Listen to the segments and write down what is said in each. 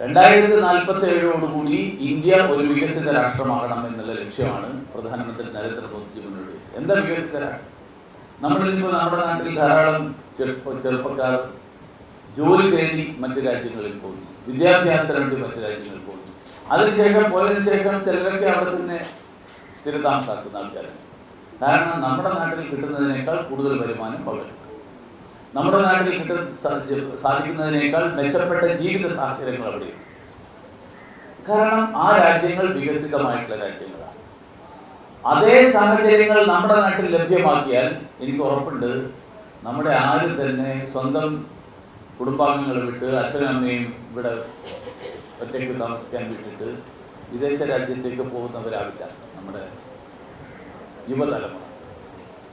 രണ്ടായിരത്തി നാൽപ്പത്തി ഏഴോടുകൂടി ഇന്ത്യ ഒരു വികസിത രാഷ്ട്രമാകണം എന്നുള്ള ലക്ഷ്യമാണ് പ്രധാനമന്ത്രി നരേന്ദ്രമോദിജി മുന്നോട്ട്. എന്താ വികസിത രാഷ്ട്രം? നമ്മളിൽ ഇപ്പോൾ നമ്മുടെ നാട്ടിൽ ധാരാളം ചെറുപ്പ ചെറുപ്പക്കാർ ജോലി തേടി മറ്റു രാജ്യങ്ങളിൽ പോകുന്നു. വിദ്യാഭ്യാസ വേണ്ടി മറ്റു രാജ്യങ്ങളിൽ പോകുന്നു. അതിനുശേഷം പോയതിനു ശേഷം ചിലരൊക്കെ അവിടെ തന്നെ സ്ഥിരതാമസാക്കുന്ന ആൾക്കാരാണ്. കാരണം നമ്മുടെ നാട്ടിൽ കിട്ടുന്നതിനേക്കാൾ കൂടുതൽ വരുമാനം അവിടെ നമ്മുടെ നാട്ടിൽ കിട്ടാൻ സാധിക്കുന്നതിനേക്കാൾ മെച്ചപ്പെട്ട ജീവിത സാഹചര്യങ്ങൾ അവിടെയുണ്ട്. കാരണം ആ രാജ്യങ്ങൾ വികസിതമായിട്ടുള്ള രാജ്യങ്ങളാണ്. അതേ സാഹചര്യങ്ങൾ നമ്മുടെ നാട്ടിൽ ലഭ്യമാക്കിയാൽ എനിക്ക് ഉറപ്പുണ്ട് നമ്മുടെ ആരും തന്നെ സ്വന്തം കുടുംബാംഗങ്ങളെ വിട്ട് അച്ഛനും അമ്മയും ഇവിടെ ഒറ്റയ്ക്ക് താമസിക്കാൻ വിട്ടിട്ട് വിദേശ രാജ്യത്തേക്ക് പോകുന്നവരാവില്ല നമ്മുടെ യുവതലമുറ.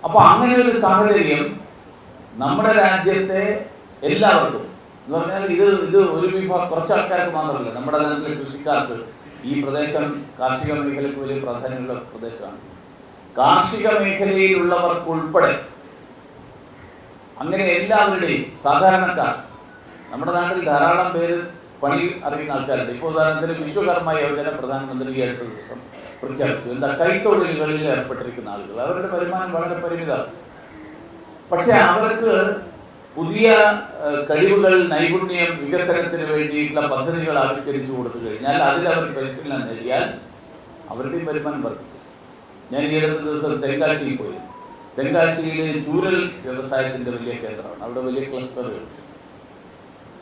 അപ്പൊ അങ്ങനെ ഒരു സാഹചര്യം നമ്മുടെ രാജ്യത്തെ എല്ലാവർക്കും എന്ന് പറഞ്ഞാൽ ഇത് ഇത് ഒരു വിഭാഗം കുറച്ച് ആൾക്കാർക്ക് മാത്രമല്ല നമ്മുടെ നാട്ടിലെ കൃഷിക്കാർക്ക് ഈ പ്രദേശം കാർഷിക മേഖലയ്ക്ക് വലിയ പ്രാധാന്യമുള്ള പ്രദേശമാണ്. കാർഷിക മേഖലയിലുള്ളവർക്ക് ഉൾപ്പെടെ അങ്ങനെ എല്ലാവരുടെയും സാധാരണക്കാർ നമ്മുടെ നാട്ടിൽ ധാരാളം പേര് പണി അറിയുന്ന ആൾക്കാരുണ്ട്. ഇപ്പോൾ ഉദാഹരണത്തിന് വിശ്വകർമ്മ യോജന പ്രധാനമന്ത്രി ഈ അടുത്ത ദിവസം പ്രഖ്യാപിച്ചു. എന്താ കൈത്തൊഴിലുകളിൽ ഏർപ്പെട്ടിരിക്കുന്ന ആളുകൾ അവരുടെ വരുമാനം വളരെ പരിമിതമാണ്. പക്ഷെ അവർക്ക് പുതിയ കഴിവുകൾ നൈപുണ്യം വികസനത്തിന് വേണ്ടിയിട്ടുള്ള പദ്ധതികൾ ആവിഷ്കരിച്ചു കൊടുത്തു കഴിഞ്ഞാൽ അതിൽ അവർ പരിശീലനം നേടിയാൽ അവരുടെയും വരുമാനം വർദ്ധിക്കും. ഞാൻ ഈ അടുത്ത ദിവസം തെങ്കാശിയിൽ പോയി. തെങ്കാശിയിലെ ചൂരൽ വ്യവസായത്തിന്റെ വലിയ കേന്ദ്രമാണ്. അവിടെ വലിയ ക്ലസ്റ്ററുകൾ.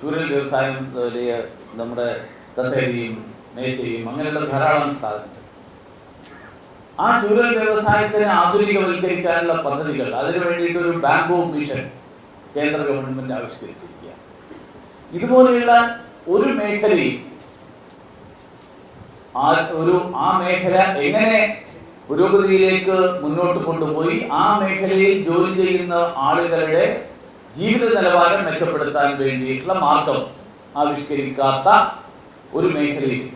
ചൂരൽ വ്യവസായം വലിയ നമ്മുടെ കസേരയും മേശയും അങ്ങനെയുള്ള ധാരാളം സാധനങ്ങൾ. ആ ചൂരൽ വ്യവസായത്തിനെ ആധുനികവൽക്കരിക്കാനുള്ള പദ്ധതികൾ അതിനു വേണ്ടിയിട്ട് ഒരു ഓഫ് മിഷൻ കേന്ദ്ര ഗവൺമെന്റ് ആവിഷ്കരിച്ചിരിക്കുക ഇതുപോലെയുള്ള ഒരു മേഖലയിൽ ആ ഒരു ആ മേഖല എങ്ങനെ പുരോഗതിയിലേക്ക് മുന്നോട്ട് കൊണ്ടുപോയി ആ മേഖലയിൽ ജോലി ചെയ്യുന്ന ആളുകളുടെ ജീവിത നിലവാരം മെച്ചപ്പെടുത്താൻ വേണ്ടിയിട്ടുള്ള മാർഗം ആവിഷ്കരിക്കാത്ത ഒരു മേഖലയില്ല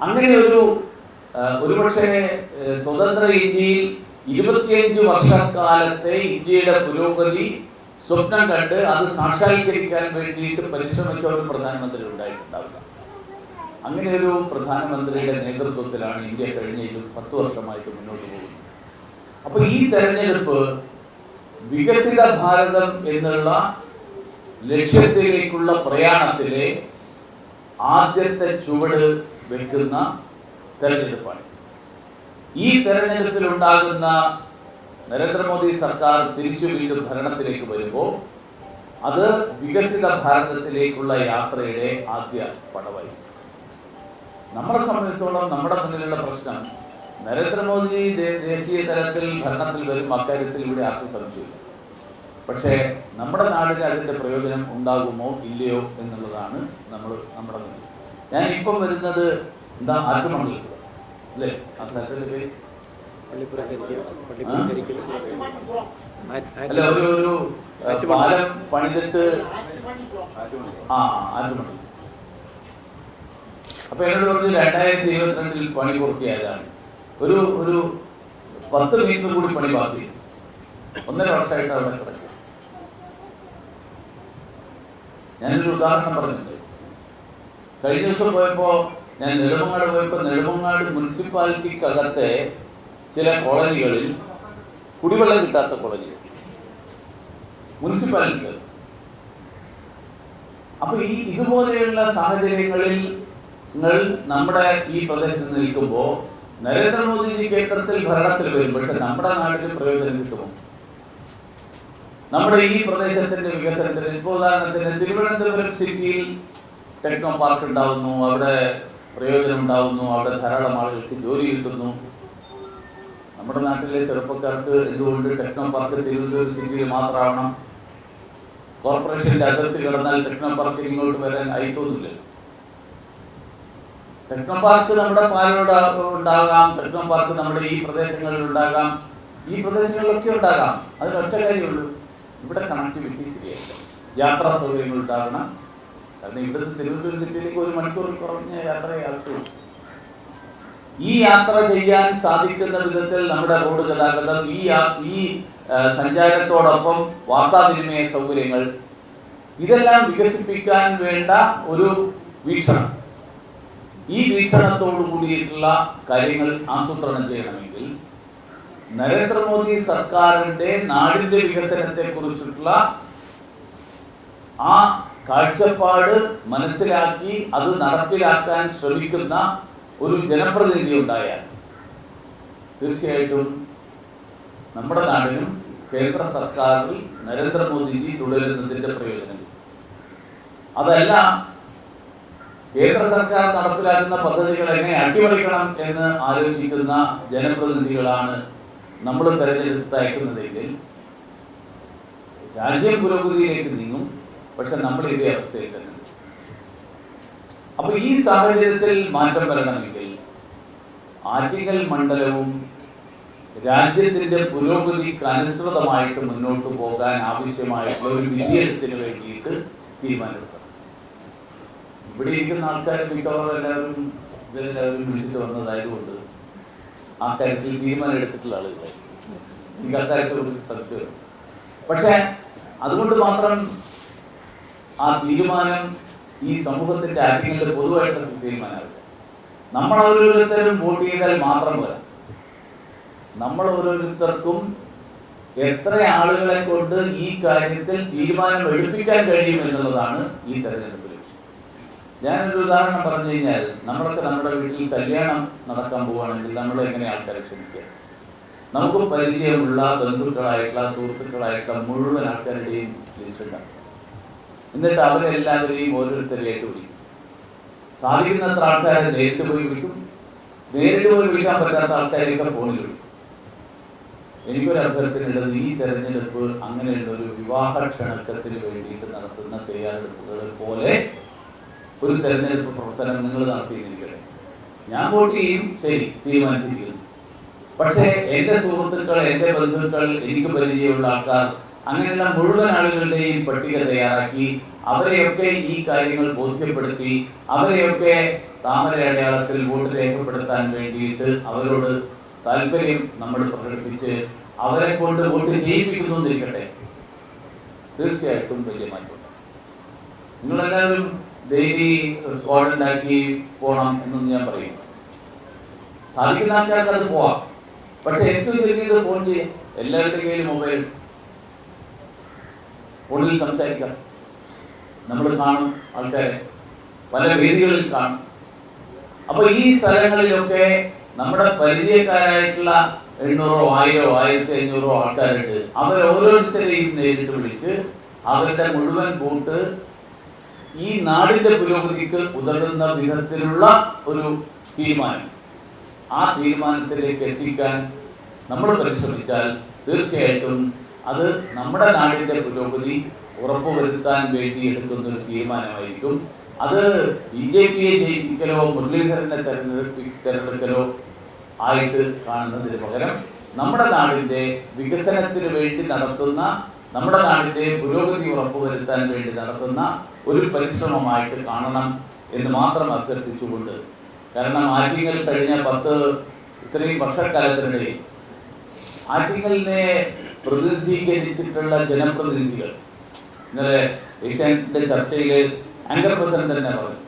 അങ്ങനെ ഒരു ഒരുപക്ഷെ സ്വതന്ത്ര ഇന്ത്യയിൽ ഇരുപത്തിയഞ്ച് വർഷക്കാലത്തെ ഇന്ത്യയുടെ പുരോഗതി സ്വപ്നം കണ്ട് അത് സാക്ഷാത്കരിക്കാൻ വേണ്ടിയിട്ട് പരിശ്രമിച്ച ഒരു പ്രധാനമന്ത്രി ഉണ്ടായിട്ടുണ്ടാവില്ല. അങ്ങനെ ഒരു പ്രധാനമന്ത്രിയുടെ നേതൃത്വത്തിലാണ് ഇന്ത്യ കഴിഞ്ഞ പത്ത് വർഷമായിട്ട് മുന്നോട്ട് പോകുന്നത്. അപ്പൊ ഈ തെരഞ്ഞെടുപ്പ് വികസിത ഭാരതം എന്നുള്ള ലക്ഷ്യത്തിലേക്കുള്ള പ്രയാണത്തിലെ ആദ്യത്തെ ചുവട് വെക്കുന്ന തെരഞ്ഞെടുപ്പാണ് ഈ തെരഞ്ഞെടുപ്പിൽ ഉണ്ടാകുന്ന നരേന്ദ്രമോദി സർക്കാർ തിരിച്ചു വീണ്ടും ഭരണത്തിലേക്ക് വരുമ്പോൾ അത് വികസിത ഭാരതത്തിലേക്കുള്ള യാത്രയുടെ ആദ്യ പടവായി നമ്മളെ സംബന്ധിച്ചോളം നമ്മുടെ മുന്നിലുള്ള പ്രശ്നം നരേന്ദ്രമോദി ദേശീയ തലത്തിൽ ഭരണത്തിൽ വരും അക്കാര്യത്തിൽ ഇവിടെ ആർക്കും സംശയമില്ല. പക്ഷേ നമ്മുടെ നാടിന് അതിന്റെ പ്രയോജനം ഉണ്ടാകുമോ ഇല്ലയോ എന്നുള്ളതാണ് നമ്മൾ നമ്മുടെ ഞാൻ ഇപ്പം വരുന്നത് എന്താ ആറ്റുമണ്ണിൽ അല്ലേ? ആ സ്ഥലത്തിന്റെ പേര് അല്ല ഒരു പാലം പണിതിട്ട് ആ ആറ്റുമണി. അപ്പൊ എന്നോട് പറഞ്ഞു രണ്ടായിരത്തി ഇരുപത്തിരണ്ടിൽ പണി പൂർത്തിയായതാണ്. ഒരു ഒരു പത്ത് മീറ്റർ കൂടി പണി ബാക്കി. ഒന്നര വർഷമായിട്ട് അവിടെ കിടക്കുക ഞാനൊരു ഉദാഹരണം പറഞ്ഞിട്ടുണ്ട്. കഴിഞ്ഞ ദിവസം പോയപ്പോ ഞാൻ നെടുമങ്ങാട് പോയപ്പോ നെടുമങ്ങാട് മുനിസിപ്പാലിറ്റിക്കകത്തെ ചില കോളേജുകളിൽ കുടിവെള്ളം കിട്ടാത്ത കോളനികൾ. മുനിസിപ്പാലിറ്റികൾ. അപ്പൊ ഈ ഇതുപോലെയുള്ള സാഹചര്യങ്ങളിൽ നിങ്ങൾ നമ്മുടെ ഈ പ്രദേശത്ത് നിൽക്കുമ്പോൾ നരേന്ദ്രമോദിജി കേന്ദ്രത്തിൽ ഭരണത്തിൽ വരും പക്ഷെ നമ്മുടെ നാട്ടിൽ പ്രയോജനം കിട്ടുമോ? നമ്മുടെ ഈ പ്രദേശത്തിന്റെ വികസനത്തിന് ഇപ്പോൾ ഉദാഹരണത്തിന് തിരുവനന്തപുരം സിറ്റിയിൽ ടെക്നോ പാർക്ക് ഉണ്ടാവുന്നു അവിടെ പ്രയോജനം ഉണ്ടാവുന്നു അവിടെ ധാരാളം ആളുകൾക്ക് ജോലി കിട്ടുന്നു. നമ്മുടെ നാട്ടിലെ ചെറുപ്പക്കാർക്ക് എന്തുകൊണ്ട് ടെക്നോ പാർക്ക് തിരുവനന്തപുരം സിറ്റിയിൽ മാത്രമാവണം? കോർപ്പറേഷന്റെ അതിർത്തി കിടന്നാൽ ടെക്നോ പാർക്ക് ഇങ്ങോട്ട് വരാൻ അയക്കുന്നില്ല ടെക്നോ പാർക്ക് നമ്മുടെ പാലോട് ഉണ്ടാകാം ടെക്നോ പാർക്ക് നമ്മുടെ ഈ പ്രദേശങ്ങളിൽ ഉണ്ടാകാം ഈ പ്രദേശങ്ങളിലൊക്കെ ഉണ്ടാകാം. അതിനൊറ്റ കാര്യമുള്ളൂ ഇവിടെ കണക്ടിവിറ്റി ശരിയായിട്ട് യാത്രാ സൗകര്യങ്ങൾ ഉണ്ടാകണം. കാരണം ഇവിടെ തിരുവനന്തപുരം സിറ്റിയിലേക്ക് ഒരു മണിക്കൂർ കുറഞ്ഞ യാത്രയെ ഈ യാത്ര ചെയ്യാൻ സാധിക്കുന്ന വിധത്തിൽ നമ്മുടെ റോഡ് ഗതാഗതം ഈ ഈ സഞ്ചാരത്തോടൊപ്പം വാർത്താവിനിമയ സൗകര്യങ്ങൾ ഇതെല്ലാം വികസിപ്പിക്കാൻ വേണ്ട ഒരു വീക്ഷണം. ഈ വീക്ഷണത്തോടു കൂടിയിട്ടുള്ള കാര്യങ്ങൾ ആസൂത്രണം ചെയ്യണമെങ്കിൽ നരേന്ദ്രമോദി സർക്കാരിന്റെ നാടിന്റെ വികസനത്തെ കുറിച്ചിട്ടുള്ള ആ കാഴ്ചപ്പാട് മനസ്സിലാക്കി അത് നടപ്പിലാക്കാൻ ശ്രമിക്കുന്ന ഒരു ജനപ്രതിനിധി ഉണ്ടായാൽ തീർച്ചയായിട്ടും നമ്മുടെ നാടിനും കേന്ദ്ര സർക്കാരിൽ നരേന്ദ്രമോദിജി തുടരുന്നതിന്റെ പ്രയോജനം. അതല്ല കേന്ദ്ര സർക്കാർ നടപ്പിലാക്കുന്ന പദ്ധതികൾ എങ്ങനെ അട്ടിമറിക്കണം എന്ന് ആലോചിക്കുന്ന ജനപ്രതിനിധികളാണ് നമ്മൾ തെരഞ്ഞെടുത്ത് അയക്കുന്നതെങ്കിൽ രാജ്യം പുരോഗതിയിലേക്ക് നീങ്ങും. പക്ഷെ നമ്മൾ ഇതേ അവസ്ഥയിൽ തന്നെ. അപ്പൊ ഈ സാഹചര്യത്തിൽ മാറ്റം വരണമെങ്കിൽ ആറ്റിങ്ങൽ മണ്ഡലവും രാജ്യത്തിന്റെ പുരോഗതിക്ക് അനുസൃതമായിട്ട് മുന്നോട്ട് പോകാൻ ആവശ്യമായിട്ടുള്ള ഒരു വിജയത്തിന് വേണ്ടിയിട്ട് തീരുമാനമെടുക്കണം. ഇവിടെ ഇരിക്കുന്ന ആൾക്കാർ മിക്കവാറും എല്ലാവരും ഇതെല്ലാവരും വിളിച്ചിട്ട് വന്നതായതുകൊണ്ട് ആ കാര്യത്തിൽ തീരുമാനം എടുത്തിട്ടുള്ള ആളുകൾ എനിക്ക് അക്കാര്യത്തെ കുറിച്ച് സംശയം പക്ഷേ അതുകൊണ്ട് മാത്രം ആ തീരുമാനം ഈ സമൂഹത്തിന്റെ ആറ്റിങ്ങളുടെ പൊതുവായിട്ടുള്ള തീരുമാനമാണ് നമ്മൾ ഓരോരുത്തരും വോട്ട് ചെയ്താൽ മാത്രം പോരാ. നമ്മൾ ഓരോരുത്തർക്കും എത്ര ആളുകളെ കൊണ്ട് ഈ കാര്യത്തിൽ തീരുമാനം എടുപ്പിക്കാൻ കഴിയും എന്നുള്ളതാണ് ഈ തെരഞ്ഞെടുപ്പ് ലക്ഷ്യം. ഞാനൊരു ഉദാഹരണം പറഞ്ഞു കഴിഞ്ഞാൽ നമ്മളൊക്കെ നമ്മുടെ വീട്ടിൽ കല്യാണം നടക്കാൻ പോവുകയാണെങ്കിൽ നമ്മൾ എങ്ങനെ ആൾക്കാരെ ക്ഷണിക്കുക? നമുക്ക് പരിചയമുള്ള ബന്ധുക്കളായിട്ടുള്ള സുഹൃത്തുക്കളായിട്ടുള്ള മുഴുവൻ ആൾക്കാരുടെയും ലിസ്റ്റ് ഉണ്ടാക്കും എന്നിട്ട് അവരെല്ലാവരെയും ഓരോരുത്തരിലേക്ക് വിളിക്കും. സാധിക്കുന്നത്ര ആൾക്കാരെ നേരിട്ട് പോയി വിളിക്കും. നേരിട്ട് പോയി വിളിക്കാൻ പറ്റാത്ത ആൾക്കാരെയൊക്കെ ഫോണിൽ വിളിക്കും. എനിക്കൊരു അഭ്യർത്ഥനയുള്ളത് ഈ തെരഞ്ഞെടുപ്പ് അങ്ങനെയുള്ള ഒരു വിവാഹ ക്ഷണക്കത്തിന് വേണ്ടിയിട്ട് നടത്തുന്ന തയ്യാറെടുപ്പുകൾ പോലെ ഒരു തെരഞ്ഞെടുപ്പ് പ്രവർത്തനം നിങ്ങൾ നടത്തിയിരിക്കട്ടെ. ഞാൻ വോട്ട് ചെയ്യും. ശരി തീരുമാനിച്ചിരിക്കുന്നു. പക്ഷേ എന്റെ സുഹൃത്തുക്കൾ എന്റെ ബന്ധുക്കൾ എനിക്ക് പരിചയമുള്ള ആൾക്കാർ അങ്ങനെയുള്ള മുഴുവൻ ആളുകളുടെയും പട്ടിക തയ്യാറാക്കി അവരെയൊക്കെ ഈ കാര്യങ്ങൾ ബോധ്യപ്പെടുത്തി അവരെയൊക്കെ താമര അടയാളത്തിൽ വോട്ട് രേഖപ്പെടുത്താൻ വേണ്ടിയിട്ട് അവരോട് താല്പര്യം നമ്മൾ പ്രകടിപ്പിച്ച് അവരെ കൊണ്ട് വോട്ട് ചെയ്യിപ്പിക്കുന്നു എന്നിരിക്കട്ടെ തീർച്ചയായിട്ടും വലിയ മാറ്റം. നിങ്ങളെല്ലാവരും ഡെയിലി സ്ക്വാഡ് ഉണ്ടാക്കി പോകണം എന്നൊന്നും ഞാൻ പറയും സാധിക്കുന്ന ആൾക്കാർക്ക് അത് പോവാം. പക്ഷെ ഏറ്റവും ചെറിയത് ഫോൺ ചെയ്യാം. എല്ലാവരുടെ കയ്യിൽ മൊബൈൽ ഫോണിൽ സംസാരിക്കാം. നമ്മൾ കാണും ആൾക്കാരെ. പല വേദികളിൽ കാണും. അപ്പൊ ഈ സ്ഥലങ്ങളിലൊക്കെ നമ്മുടെ പരിചയക്കാരായിട്ടുള്ള എണ്ണൂറോ ആയിരോ ആയിരത്തി അഞ്ഞൂറോ ആൾക്കാരുണ്ട്. അവർ ഓരോരുത്തരെയും നേരിട്ട് വിളിച്ച് അവരുടെ മുഴുവൻ കൂട്ട് ഈ നാടിന്റെ പുരോഗതിക്ക് ഉതകുന്ന വിധത്തിലുള്ള ഒരു തീരുമാനം. ആ തീരുമാനത്തിലേക്ക് എത്തിക്കാൻ നമ്മൾ പരിശ്രമിച്ചാൽ തീർച്ചയായിട്ടും അത് നമ്മുടെ നാടിന്റെ പുരോഗതി ഉറപ്പുവരുത്താൻ വേണ്ടി എടുക്കുന്ന ഒരു തീരുമാനമായിരിക്കും. അത് ബി ജെ പിയെ ജയിപ്പിക്കലോ മുരളീധരനെ തെരഞ്ഞെടുപ്പി തെരഞ്ഞെടുക്കലോ ആയിട്ട് കാണുന്നതിന് പകരം നമ്മുടെ നാടിന്റെ വികസനത്തിന് വേണ്ടി നടത്തുന്ന നമ്മുടെ നാടിന്റെ പുരോഗതി ഉറപ്പുവരുത്താൻ വേണ്ടി നടത്തുന്ന ഒരു പരിശ്രമമായിട്ട് കാണണം എന്ന് മാത്രം അഭ്യർത്ഥിച്ചുകൊണ്ട്. കാരണം ആറ്റിങ്ങൽ കഴിഞ്ഞ പത്ത് ഇത്രയും വർഷക്കാലത്തിനിടയിൽ ആറ്റിങ്ങലിനെ പ്രതിനിധീകരിച്ചിട്ടുള്ള ജനപ്രതിനിധികൾ. ഇന്നലെ ഏഷ്യാനെറ്റിന്റെ ചർച്ചയിൽ ആങ്കർ പ്രസിഡന്റ് തന്നെ പറഞ്ഞു.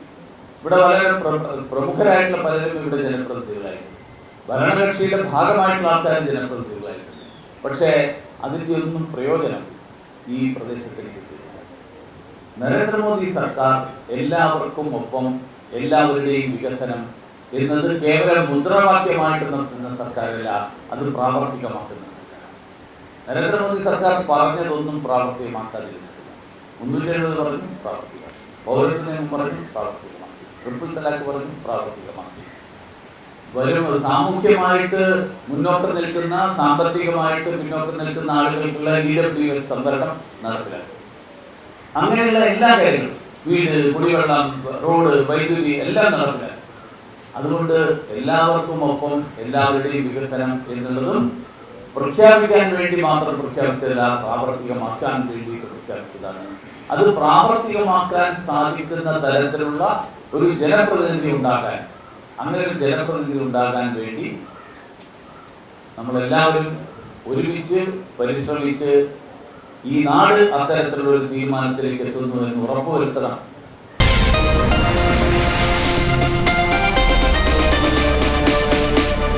ഇവിടെ വളരെ പ്ര- പ്രമുഖരായിട്ടുള്ള പലരും ഇവിടെ ജനപ്രതിനിധികളായിരുന്നു. ഭരണകക്ഷിയുടെ ഭാഗമായിട്ടുള്ള ആൾക്കാരും ജനപ്രതിനിധികളായിട്ടുണ്ട്. പക്ഷേ അതിന്റെ ഒന്നും പ്രയോജനം ഈ പ്രദേശത്തിന് കിട്ടിയില്ല നരേന്ദ്രമോദി സർക്കാർ എല്ലാവർക്കും ഒപ്പം എല്ലാവരുടെയും വികസനം എന്നത് കേവലം മുദ്രാവാക്യമായിട്ട് നടത്തുന്ന സർക്കാരല്ല അത് പ്രാവർത്തികമാക്കുന്ന സർക്കാരാണ് നരേന്ദ്രമോദി സർക്കാർ പറഞ്ഞതൊന്നും പ്രാവർത്തികമാക്കാതിരുന്നിട്ടില്ല. മുന്നൂറ്റി എഴുപത് പറഞ്ഞു പ്രാവർത്തികം പൗരത്വ നിയമം പറഞ്ഞു പ്രാവർത്തികമാക്കി. ട്രിപ്പിൾ തലാഖ് പറഞ്ഞു പ്രാവർത്തികമാക്കി. വരും സാമൂഹ്യമായിട്ട് മുന്നോക്കം നിൽക്കുന്ന സാമ്പത്തികമായിട്ട് മുന്നോക്കം നിൽക്കുന്ന ആളുകൾക്കുള്ള ഇ ഡബ്ല്യു എസ് സംവരണം നടപ്പിലാക്കും. അങ്ങനെയുള്ള എല്ലാ കാര്യങ്ങളും വീട് കുടിവെള്ളം റോഡ് വൈദ്യുതി എല്ലാം നടപ്പിലാക്കും. അതുകൊണ്ട് എല്ലാവർക്കും ഒപ്പം എല്ലാവരുടെയും വികസനം എന്നുള്ളതും പ്രഖ്യാപിക്കാൻ വേണ്ടി മാത്രം പ്രഖ്യാപിച്ചതല്ല പ്രാവർത്തികമാക്കാൻ വേണ്ടിയിട്ട് പ്രഖ്യാപിച്ചതാണ്. അത് പ്രാവർത്തികമാക്കാൻ സാധിക്കുന്ന തരത്തിലുള്ള ഒരു ജനപ്രതിനിധി ഉണ്ടാക്കാൻ അങ്ങനെ ഒരു ജനപ്രതിനിധി ഉണ്ടാകാൻ വേണ്ടി നമ്മളെല്ലാവരും ഒരുമിച്ച് പരിശ്രമിച്ച് ഈ നാട് അത്തരത്തിലുള്ള ഒരു തീരുമാനത്തിലേക്ക് എത്തുന്നു എന്ന് ഉറപ്പുവരുത്തണം.